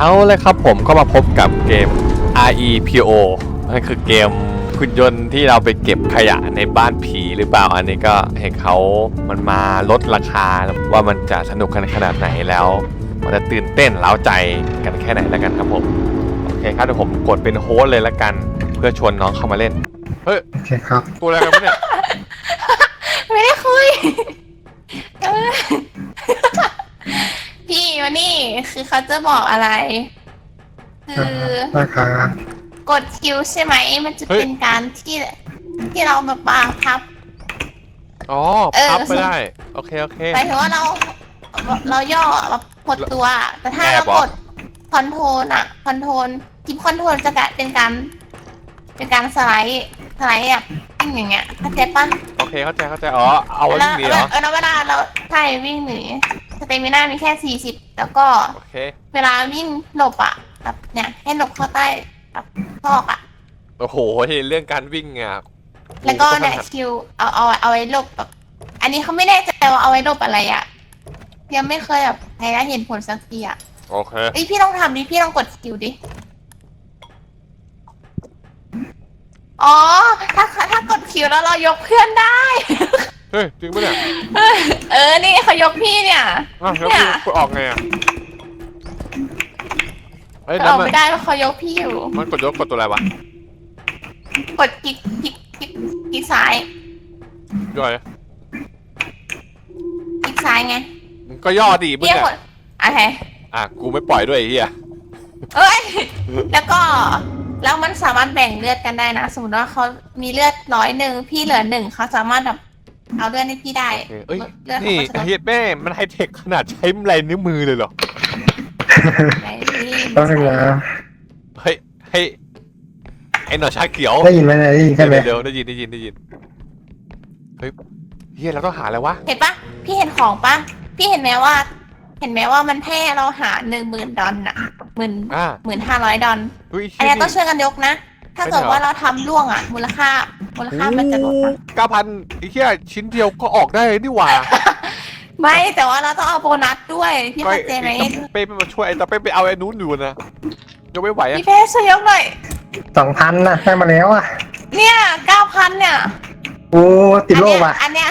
เอาเลยครับผมก็มาพบกับเกม REPO นั่นคือเกมหุ่นยนต์ที่เราไปเก็บขยะในบ้านผีหรือเปล่าอันนี้ก็เห็นเขามันมาลดราคาว่ามันจะสนุกกันขนาดไหนแล้ว มันจะตื่นเต้นเล้าใจกันแค่ไหนแล้วกันครับผม โอเคครับเดี๋ยวผมกดเป็นโฮสต์เลยละกัน เพื่อชวนน้องเข้ามาเล่น เฮ้ยโอเคครับตัวอะไรกันวะเนี่ยไม่ได้คุยเออ พี่วันนี้คือเขาจะบอกอะไร คือ นะครับกดคิวใช่ไหม มันจะเฮ้ยเป็นการที่ที่เราแบบบางพับ อ๋อเออ พับไม่ได้ โอเค โอเค หมายถึงว่าเรา เราย่อแบบกดตัว แต่ถ้าแอเราบเหรอกดคอนโทรลอะคอนโทรลทิปคอนโทรลจะกลายเป็นการ เป็นการสไลด์สไลด์แบบอย่างเงี้ยเข้าใจปะโอเค เข้าใจ เข้าใจ อ๋อ เอาไว้แล้วที่นี่เหรอเออแล้วเวลาเราใช่วิ่งหนี สเตมิน่ามีแค่สี่สิบแล้วก็โอเค เวลาวิ่งหลบอะแบบเนี่ยให้หลบเข้าใต้แบบซอกอะ โอ้โห เรื่องการวิ่งอะแล้วก็โอ้โหเนี่ยคิวเอาเอาเอาไว้หลบแบบ อันนี้เขาไม่แน่ใจว่าเอาไว้หลบอะไรอะ ยังไม่เคยแบบใครได้เห็นผลสักทีอะโอเค เอ้ยพี่ต้องทำดิพี่ต้องกดคิวดิ อ๋อ ถ้าถ้ากดคิวแล้วเรายกเพื่อนได้ เฮ้ยจริงปะเนี่ยเออ นี่เขายกพี่เนี่ย อ้าวแล้วเนี่ย กูออกไงอะเฮ้ยก็แล้อวอกมันไม่ได้เพราะเขายกพี่อยู่ มันกดยกกดตัวอะไรวะกดคลิกคลิกคลิกคลิกซ้ายย่อยคลิกซ้ายไงมึงก็ย่อดีมึงเรียกอะกดโอเคอะกูไม่ปล่อยด้วยไอ้เหี้ยเอ้ย แล้วก็แล้วมันสามารถแบ่งเลือดกันได้นะ สมมติว่าเขามีเลือดร้อยหนึ่งพี่เหลือหนึ่งเขาสามารถแบบ เอาเลือดให้พี่ได้เอ้ยเลือดนี่เขาก็จะลดเฮียแม่มันไฮเทคขนาดใช้ลายนิ้วมือเลยเหรอไปนี่ต้องถึงแล้วเฮ้ยเฮ้ยไอ้หนอชาเขียวได้ยินไหมเนี่ยได้ยินใช่ไหมเดี๋ยวๆได้ยินได้ยินได้ยิน เฮ้ยเฮียเราต้องหาอะไรวะ เห็นปะพี่เห็นของปะพี่เห็นไหมว่า เห็นไหมว่ามันให้เราหาหนึ่งหมื่นดอลน่ะหมื่นอ่าหมื่นห้าร้อยดอลเฮ้ยอันเฮียนี้ต้องช่วยกันยกนะ ถ้าเกิดว่าเราทำล่วงอะ มูลค่า มูลค่ามันจะลดนะเก้าพันไอ้เฮียชิ้นเดียวก็ออกได้เลยนี่หว่าไม่แต่ว่าเราต้องเอาโบนัสด้วย พี่เข้าใจไหมไอ้เป้ไม่มาช่วยไอ้ตาเป้ไปเอาไอ้นู้นอยู่นะยังไม่ไหวอะพี่เพ่ช่วยยกหน่อยสองพันนะได้มาแล้วอะ เนี่ยเก้าพันเนี่ยโอ้ติดโลกว่ะ อันเนี้ย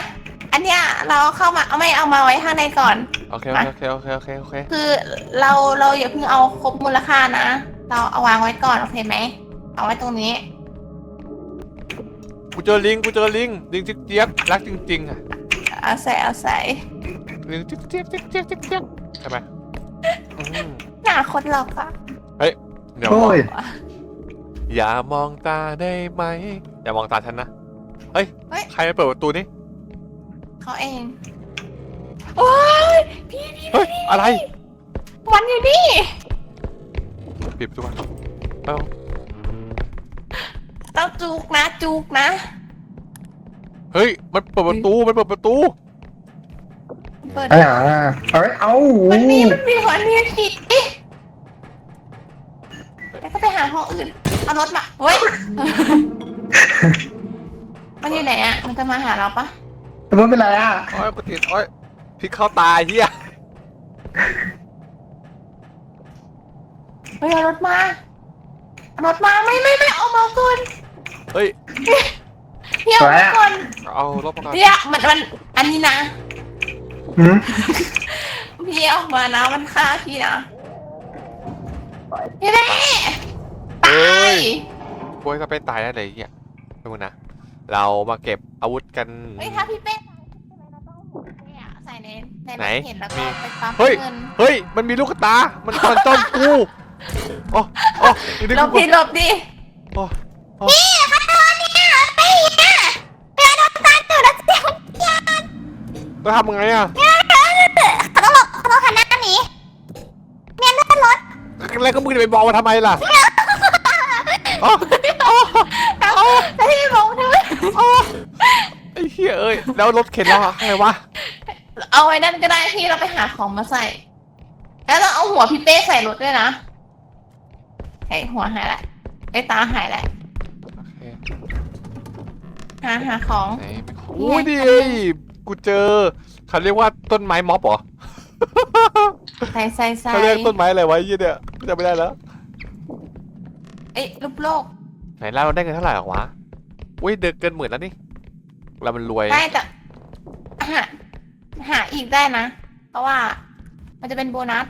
อันเนี้ยเราเอาเข้ามาเอาไม่เอามาไว้ข้างในก่อน โอเคโอเคโอเคโอเคโอเคคือเราเราอย่าเพิ่งเอาครบมูลค่านะ เราเอาวางไว้ก่อนโอเคไหม เอาไว้ตรงนี้ กูเจอลิง กูเจอลิง ลิงจิ๊กเจี๊ยบรักจริงๆอะ เอาใส่เอาใส่ลิงจิ๊กเจี๊ยบจิ๊กเจี๊ยบจิ๊กเจี๊ยบใช่ไหมอืมหน้าคนหลอกอะเดี๋ยวโอ้ยอย่ามองตาได้ไหม อย่ามองตาฉันนะ เฮ้ย ใครมาเปิดประตูนี่เขาเองโอ้ยพี่พี่เฮ้ย อะไรมันอยู่นี่ ปิดประตูก่อนเอ้า ต้องจูกนะจูกนะ เฮ้ย มันเปิดประตู มันเปิดประตู เปิด ไอ้หาเอ้ยเอ้ามันมีมันมีคนมีผีแล้วก็ไปหาห้องอื่น เอารถมาเฮ้ย มันอยู่ไหนอะมันจะมาหาเราปะไม่เป็นไรอะโอ้ยกูติดโอ้ยพลิกเข้าตาไอ้เฮียเฮ้ยเอารถมาเอารถมาไม่ไม่ไม่เอามาก่อน เฮ้ยพี่เอามาก่อนเอารถประกันเนี่ยมันมันอันนี้นะหืมพี่เอามานะมันฆ่าพี่นะพี่เล่ตายกูให้ก็ไปตายได้เลยไอ้เฮียไม่มึงนะ เรามาเก็บอาวุธกัน เฮ้ยถ้าพี่เป้ตายเราต้องเนี่ยใส่ในในไหนเห็นแล้วก็ไปปั๊มเฮ้ยเงินเฮ้ย มันมีลูกตา มันตอนจ้องกูโอ้โอ้อีนี่หลบกูดิหลบดิโอ้โอ้นี่ขโมย เนี่ยไปเนี่ยไปโดนตาตัวแล้วเสียวแล้วทำยังไงอะเขาต้องหลบเขาต้องหันหน้าหนีเมียนด้วยรถแล้วก็มึงจะไปบอกมาทำไมล่ะอ๋อแล้วพี่มองทำไมไอ้เหี้ยเอ้ยแล้วรถเข็นเราอะอะไรวะเอาไว้นั่นก็ได้พี่เราไปหาของมาใส่ แล้วเราเอาหัวพี่เป้ใส่รถด้วยนะไอ้หัวหายละไอ้ตาหายละโอเค หาหาของ ไหนไม่ของอุ้ยดิเอ้ยกูเจอเขาเรียกว่าต้นไม้ม็อบเหรอใส่ใส่ใส่เขาเรียกต้นไม้อะไรวะไอ้เหี้ยเนี่ยจำไม่ได้แล้ว เอ้ยรูปโลกไหนเราได้เงินเท่าไหร่หรอวะ อุ้ยเดือนเกินหมื่นแล้วนี่ เรามันรวย ได้แต่หาหาอีกได้นะ เพราะว่า มันจะเป็นโบนัส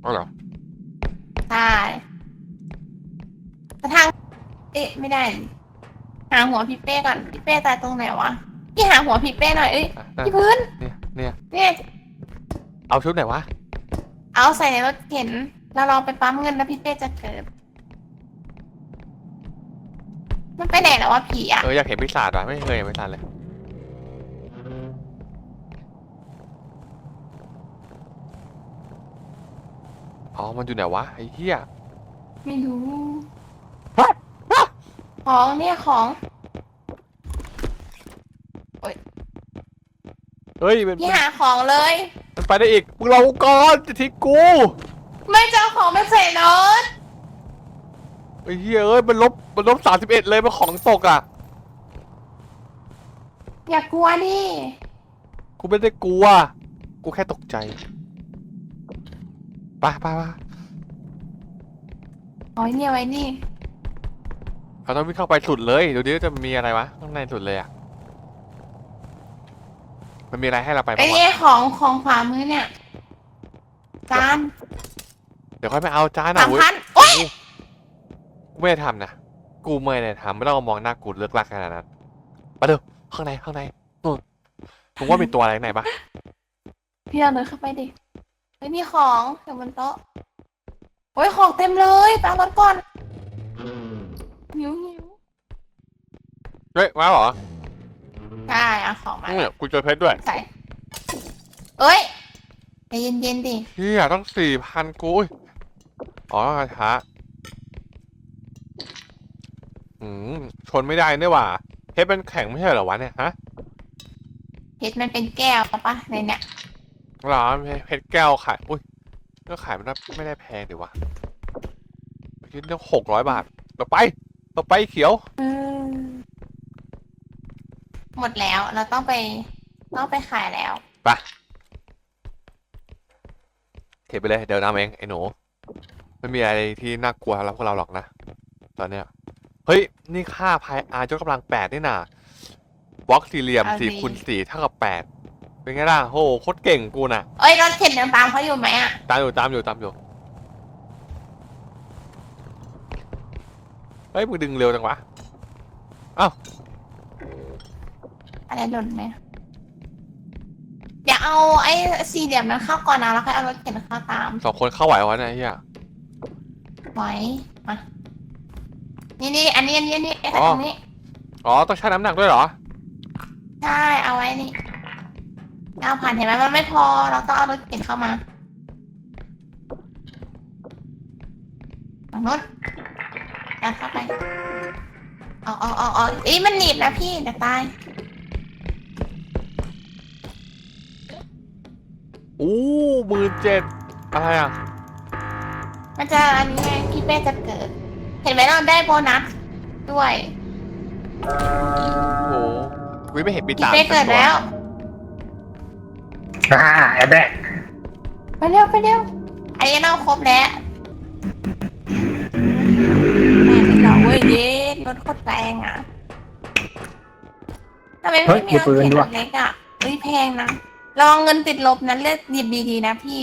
เอาเหรอใช่แต่ทาง เอ๊ะ ไม่ได้ หาหัวพี่เป้ก่อนพี่เป้ตายตรงไหนวะพี่หาหัวพี่เป้หน่อยเอ้ยอะนั่นพี่พื้นเนี่ยเนี่ยนี่เอาชุดไหนวะเอาใส่ในรถเข็นแล้วลองไปปั๊มเงินแล้วพี่เป้จะเกิด มันไปไหนแล้ววะผีอะเอออยากเห็นปีศาจว่ะไม่เคยเห็นปีศาจเลยอ๋อมันอยู่ไหนวะไอ้เหี้ยไม่รู้ ของเนี่ยของ เฮ้ยมันพี่หาของเลย มันไปได้อีกมึงเราก่อนจะทิ้งกูไม่เจอของไม่ใส่รถไอ้เหี้ยเอ้ยมันลบมันลบสามสิบเอ็ดเลยมันของตกอะอย่ากลัวดิกูไม่ได้กลัว กูแค่ตกใจไปไปไปเอาไว้เนี่ยไว้นี่ เขาต้องวิ่งเข้าไปสุดเลยดูดิว่าจะมีอะไรวะข้างในสุดเลยอะมันมีอะไรให้เราไปไอ้บ้างวะเนี่ยของของขวามือเนี่ยจานเดี๋ยวค่อยไปเอาจานสาอะมเว้ยพันโอ๊ยกูไม่ได้ทำนะกูไม่ได้ทำไม่ต้องมามองหน้ากูเลิกลักขนาดนั้นมาเถอะข้างในข้างในนู่นมึงว่ามีตัวอะไรข้างในปะพี่เอาเลยเข้าไปดิเฮ้ยมีของอยู่บนโต๊ะโอ้ยของเต็มเลยไปเอารถก่อน หิวหิวเฮ้ยมาเหรอใช่เอาของมาเนี่ยกูเจอเพชรด้วยใส่เอ้ยใจเย็นๆดิเฮียต้องสี่พันกูอุ๊ยอ๋อกระทะอืมชนไม่ได้เนี่ยว่ะเพชรเป็นแข็งไม่ใช่เหรอวะเนี่ยฮะเพชรมันเป็นแก้วปะในเนี่ยหรอเพชรแก้วขายอุ้ยก็ขายมันไม่ได้แพงดีวะคิดเรื่องหกร้อยบาทต่อไป ต่อไปเขียวหมดแล้วเราต้องไปต้องไปขายแล้วไปเทไปเลยเดี๋ยวนำเองไอ้หนูไม่มีอะไรที่น่ากลัวสำหรับพวกเราหรอกนะ ตอนเนี้ยเฮ้ย นี่ค่าพายอาร์ยกกำลังแปดนี่น่ะบล็อกสี่เหลี่ยมเอาสี่ดีคูณสี่เท่ากับแปดเป็นไงล่ะโหโคตรเก่งกูน่ะ เอ้ยรถเข็นยังตามเขาอยู่ไหมอะตามอยู่ตามอยู่ตามอยู่ เฮ้ยมึงดึงเร็วจังวะอะไรหล่นไหมอย่าเอาไอ้สี่เหลี่ยมนั้นเข้าก่อนนะแล้วค่อยเอารถเข็นเข้าตามสองคนเข้าไหววะเนี่ยไอ้เฮีย ไว้มานี่นี่อันนี้อันนี้อันนี้ไอ้อ๋อ ตรงนี้อ๋อต้องชั่งน้ำหนักด้วยเหรอใช่เอาไว้นี่เอาผ่านเห็นไหมมันไม่พอเราต้องเอารถเข็นเข้ามาฝั่งนู้นเอาเข้าไปเอาเอาเอาเอาอีมันหนีบนะพี่เดี๋ยวตายอู้หมื่นเจ็ดอะไรอะ มันจะอันนี้ไงพี่เป้จะเกิด เห็นไหมเราได้โบนัสด้วยโอ้โหวิไม่เห็นปีพี่ศาจเป้เกิดแล้วอ่าแอบแบกไปเร็วไปเร็วอันนี้เราครบแล้ว ตรแรงอะทำไมไม่มีรถเข็นรถเล็กอะเฮ้ยแพงนะลองเงินติดลบนั้นเลือกดีดีๆนะพี่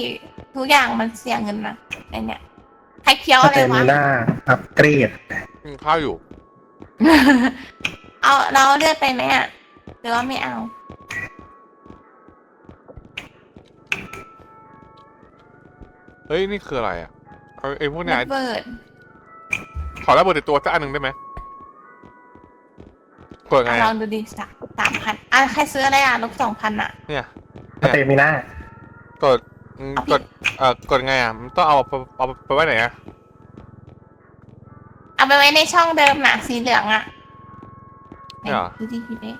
ทุกอย่างมันเสียเงินนะไอเนี่ยใครเคี้ยวสอะไรเตวะมิน่าอัปเกรดกินข้าวอยู่ เอาเราเอาเลือดไปไหมอะหรือว่าไม่เอา เฮ้ย นี่คืออะไรอะเอาไอ้พวกเนี้ยระเบิดขอระเบิดติดตัวสักอันหนึ่งได้ไหมก ดไงลอะองดูดิสามสามพันอะใครซื้ออะไรอะลบสองพันอะ เนี่ยสเตมิน่ากดอืมเอาผิกดดเอ่อกดไงอะมันต้องเอาไปเอาไปไว้ไหนอะเอาไปไว้ในช่องเดิมน่ะ สีเหลืองอะเนี่ยเหรอดูดิพี่เบ๊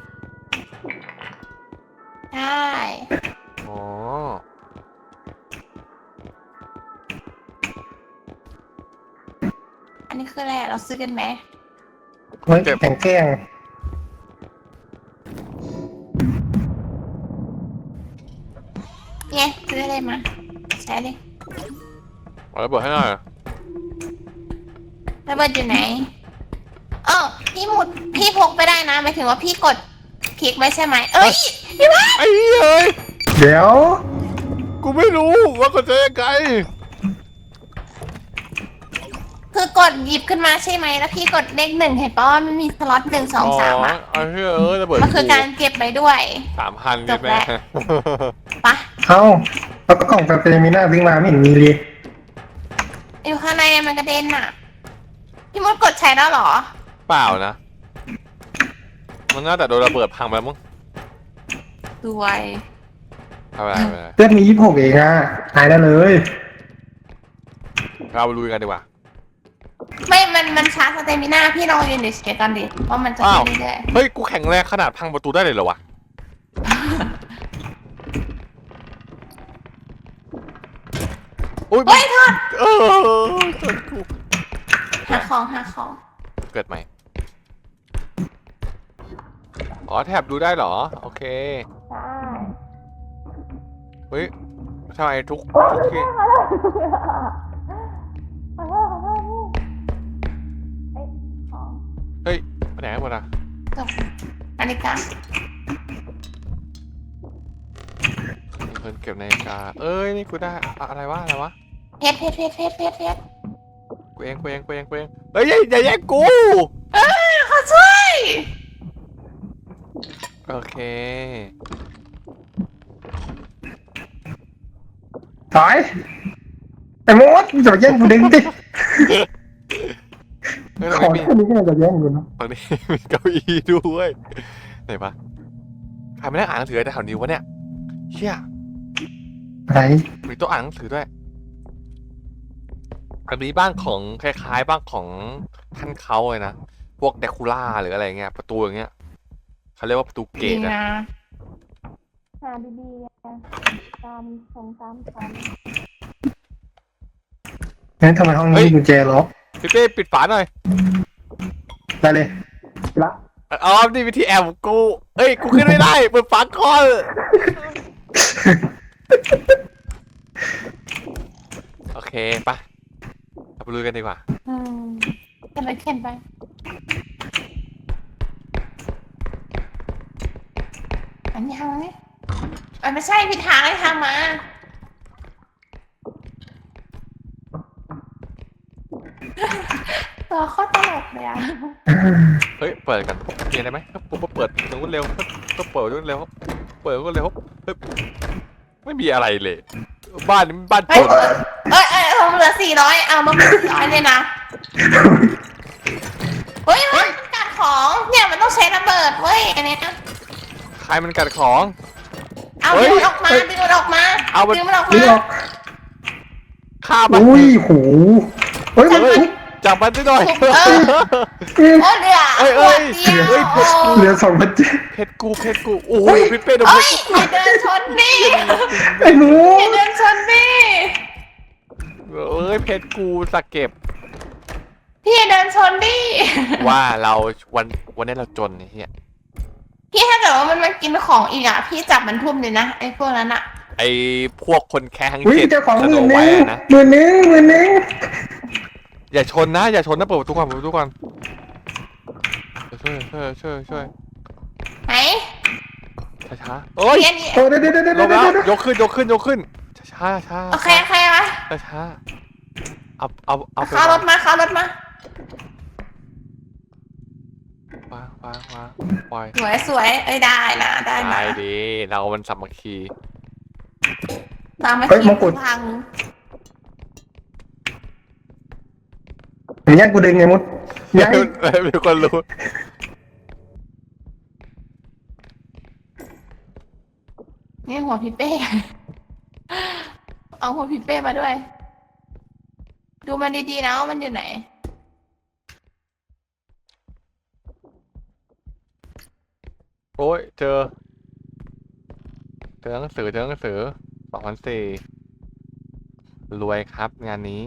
ใช่อ๋ออันนี้คืออะไรอะเราซื้อกันไหมเฮ้ยแข็งแกล้ง เนี่ยซื้ออะไรมาใช้ดิเอาระเบิดให้หน่อยระเบิดอยู่ไหนเออพี่หมุดพี่พกไปได้นะหมายถึงว่าพี่กดคลิกไว้ใช่ไหมเอ้ยพี่ว่าไอ้เอ้ยเดี๋ยว กูไม่รู้ว่าเขาจะยังไงคือกดหยิบขึ้นมาใช่ไหมแล้วพี่กดเลขหนึ่งเห็นป่ะว่ามันมีสล็อตหนึ่งสองสามอะไอ้เฮ้ยเอ้ยระเบิดมันคือการเก็บไปด้วยสามพันจใช่บไหมแล้วปะเอ้า แล้วก็กล่องสเตมิน่าซื้อมาไม่เห็นมีเลยอยู่ข้างในมันกระเด็นอะ พี่มดกดใช้แล้วเหรอ เปล่านะ มันน่าจะโดนระเบิดพังไปแล้วมั้งสวย เอาไปเอาไปเลือดมียี่สิบหกเองอะหายได้เลย เราไปลุยกันดีกว่า ไม่ มัน มันชาร์จสเตมิน่าพี่ลองยืนเดี๋ยวเช็คกันดิว่ามันจะอ้าว ขึ้นเรื่อยเฮ้ย กูแข็งแรงขนาดพังประตูได้เลยเหรอวะ อุ้ยๆเฮ้ยโทษเออชนกูหาของหาของเกิดใหม่ อ๋อแถบดูได้เหรอ โอเคใช่เฮ้ยทำไมทุกทุกที่ขอโทษขอโทษขอโทษนี่เอ้ยของเฮ้ยไปไหนกันหมดอะจบอันนี้กัน มีคนเก็บนาฬิกา เอ้ยนี่กูได้อะอะไรวะอะไรวะ เพชรเพชรเพชรเพชรเพชรเพชรกูเองกูเองกูเองกูเองเฮ้ยอย่าอย่าแย่งกูเอ้ยขอช่วยโอเคถอยไอ้มดจะมาแย่งกูดึงดิเฮ้ยขตรองนี้มีแค่นี้ก็จะแย่งกูเนอะตรงนี้มีเก้าอี้ด้วยไหนปะใครไม่ได้อ่านหนังสือแต่แถวนี้วะเนี่ยเชี่ยอะ ไรมีโต๊ะอ่านหนังสือด้วยอันนี้บ้านของคล้ายๆ บ้านของท่านเขาเลยนะ พวกเดคูล่าหรืออะไรเงี้ย ประตูอย่างเงี้ยเขาเรียกว่าประตูเกดีตอะนะหาดีๆตามสงตามฉันงั้นทำไมห้องนี้มีกุญแจล็อกพี่เต้ปิดฝาหน่อยได้เลยละอ๋อนี่วิธีแอบของกู เอ้ย กูขึ้นไม่ได้เปิดฝาก่อน โอเคปะเราไปลุยกันดีกว่า อืมเข็นไปเข็นไป อันนี้ทางไหมอันไม่ใช่ผิดทางเลยทางมา ตัวโคตรตลกเลยอะเฮ้ย เปิดกันมีอะไรไหมปุ๊บปุ๊บเปิดตรงนู้นเร็วก็เปิดตรงนู้นเร็วเปิดตรงนู้นเร็วเฮ้ย ไม่มีอะไรเลย บ้านนี้มันบ้านเฮ้จยนเอ้ยเอ้ยผมเหลือสี่ร้อยเอามาเป็นสี่ร้อยเลยนะ เฮ้ยมันกัดของ เนี่ยมันต้องใช้ระเบิดเว้ยอันเนี้ยใครมันกัดของ เอาเฮ้ดึยงมันออกมาดึงมันออกมาเอามัน ดึงมันออกนี่มาออก ฆ่ามันอุ้ยโหเฮ้ยมันเฮ้ยทุบ จับมันได้หน่อย เออเอ้ยโอ้เหลือเอ้ยเอ้ยเอ้ยโอ้เหลือสองพันเจ็ดเพชรกูเพชรกูโอ้โหพี่เป้โดนเอ้เพยชรอย่าเดินชนดิไอ้หนูอย่าเดินชนดิเอ้ยเพชรกูสะเก็บพี่อย่าเดินชนดิว่าเราวันวันนี้เราจนไอ้เฮียพี่ถ้าเกิดว่ามันมากินของอีกอะพี่จับมันทุ่มเลยนะไอ้พวกนั้นอะไอพวกคนแค้งอุ้ยเจ็ดเจ้าของหมื่นหนึงนะหมื่นหนึงหมื่นหนึ่ง อย่าชนนะ อย่าชนนะเปิดประตูก่อนเปิดประตูก่อนช่วยช่วยช่วยช่วยไหนช้าช้าๆเอ้ยเพี้ยนนี่โอ้เดี๋ยวเดี๋ยวเดี๋ยวลเดี๋ยวงแล้วเดี๋ยวยกขึ้นยกขึ้นยกขึ้นช้าช้าช้าโอเคโอเคมาช้าช้าเอาเอาเอาไปเข้ารถมาเข้ารถมาวางวางวางปล่อยสวยสวยเอ้ยได้นะได้นะได้ดีเรามันสามัคคีตามมาขี่พัง อย่างเงี้ยกูดึงไงมุดย้ายมีคนรู้นี่หัวพี่เป้ เอาหัวพี่เป้มาด้วย ดูมันดีๆนะว่ามันอยู่ไหน โอ้ย เจอ เจอหนังสือเจอหนังสือสองพันสี่รวยครับงานนี้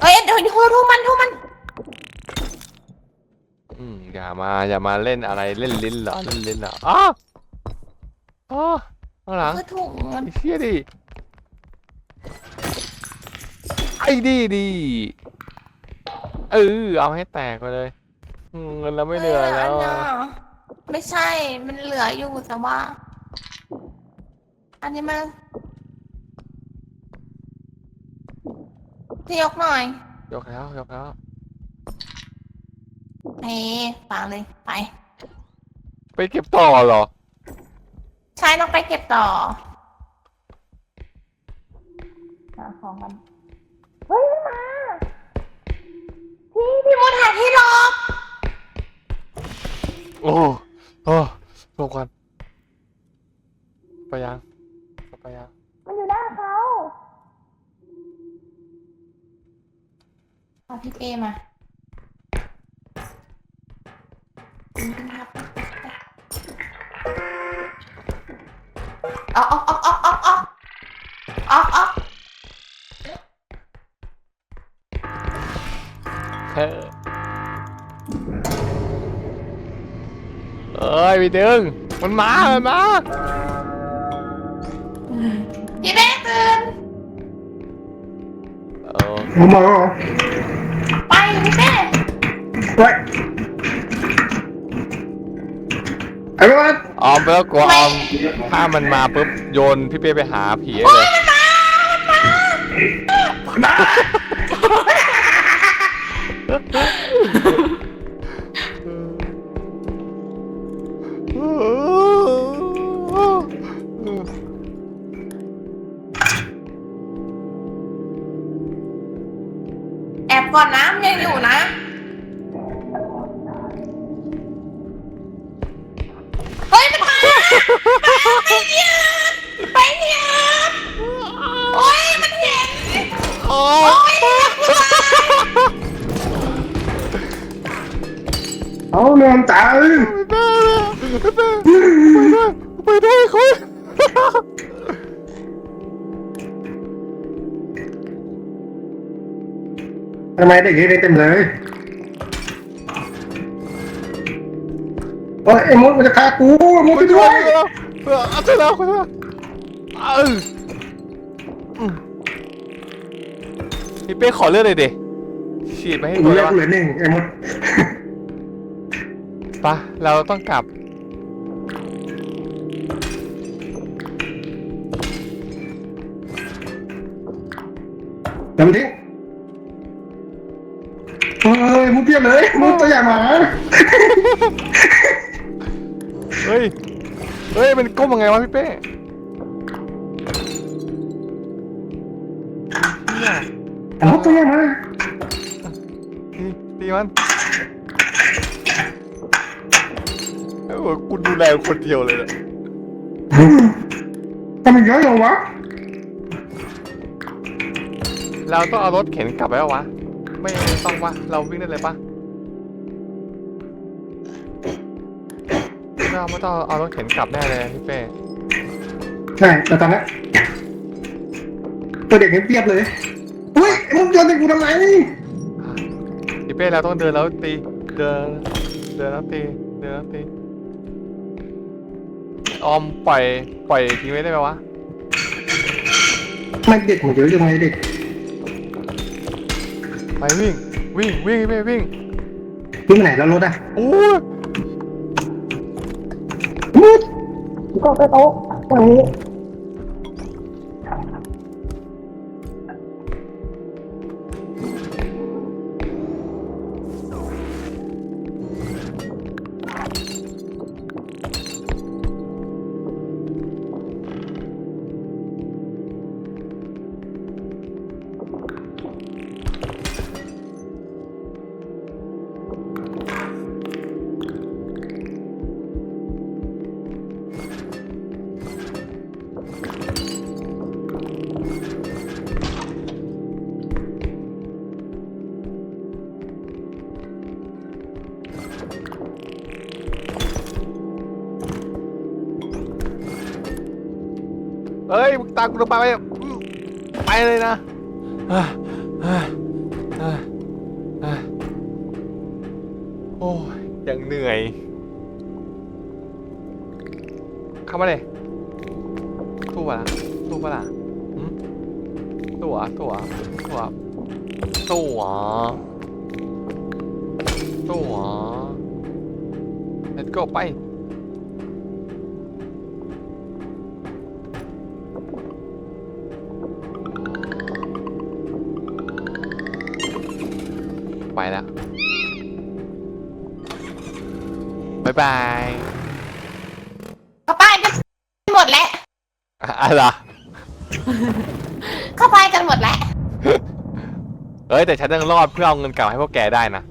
เอ้ยเดี๋ยวทุบทุบมันทุบมันอืมอย่าอย่ามาอย่ามาเล่นอะไรเล่นลิ้นเหรอเล่นลิ้นเหรออ๋ออ๋อข้างหลังคือถุงมันไอ้เชี่ยดิไอ้ดีดีเออเอาให้แตกไปเลยอืมเงินเราไม่เหลือแล้วเอออะอันน่ะไม่ใช่มันเหลืออยู่แต่ว่า อันนี้มัน พี่ยกหน่อยยกแล้วยกแล้วเฮ้ฟังเลยไป ไปเก็บต่อเหรอ ใช่ต้องไปเก็บต่อหาของกันเฮ้ยมันมาพี่พี่มดหาที่หลบโอ้โอ้ลงก่อนไปยังไปยัง มันอยู่หน้าเขาเอาพี่เอ มาออกออกออกออกออกออกออกออกเออเอ้ยไปดึง มันมา มันมา พี่เบ้ตื่น เออมบอกว่า ไว้ไอ้บ้านออมไปแล้วกลัวออมถ้ามันมาปุ๊บโยนพี่เป้ไปหาผีเลยแอบก่อนนะมันยังอยู่นะ ไม่เหยียบไม่เหยียบโอ้ยมันเห็นโอ้ยเอาแรงจังไปได้คุณทำไมเด็กนี่ได้เต็มเลย โอ้ยไอ้มดมันจะฆ่ากูมดไปด้วยเออเอาเถอะแล้วคุณเถอะเอออืมพี่เป้ขอเลือดเลยดิฉีดไปให้กูตัวเลืเลอยกวะเหลือหนึ่งไอ้มดไปะเราต้องกลับเดี๋ยวมันทิ้งเฮ้ยมุดเพียบเลยมุดตัวใหญ่หมา เฮ้ย เฮ้ย มันก้มยังไงวะพี่เป้เนี่ยมุดตัวใหญ่หมาตีตีมันโอ้โหกูดูแลคนเดียวเลยเนี่ยทำไมเยอะอย่างวะเราต้องเอารถเข็นกลับไปแล้ววะ ไม่ต้องวะ เราวิ่งได้เลยปะาไม่ต้องเอารถเข็นกลับแน่เลยพี่เป้ใช่แต่ตอนนี้ตัวเด็กนี่เพียบเลยเฮ้ยไอ้มุดโยนให้กูทำไมพี่เป้เราต้องเดินแล้วตี เดิน เดินแล้วตี เดินแล้วตี ออมปล่อย ปล่อยทิ้งไว้ได้ไหมวะไม่เด็กมันเยอะยังไงเด็ก ไปวิ่ง วิ่ง วิ่งพี่เป้วิ่งวิ่งไปไหนแล้วรถอะโอ้ Có cái! กูไปไปเลยนะโอ้ยยังเหนื่อย เข้ามาเลยตู้ปล่ะตู้ปะล่ะตัวตัวตัวตัวตัว let's go ไป แล้วบายบายเข้าไปกันหมดแล้วอะไรเข้าไปกันหมดแล้ว เอ้ยแต่ฉันยังรอดเพื่อเอาเงินเก่าให้พวกแกได้นะ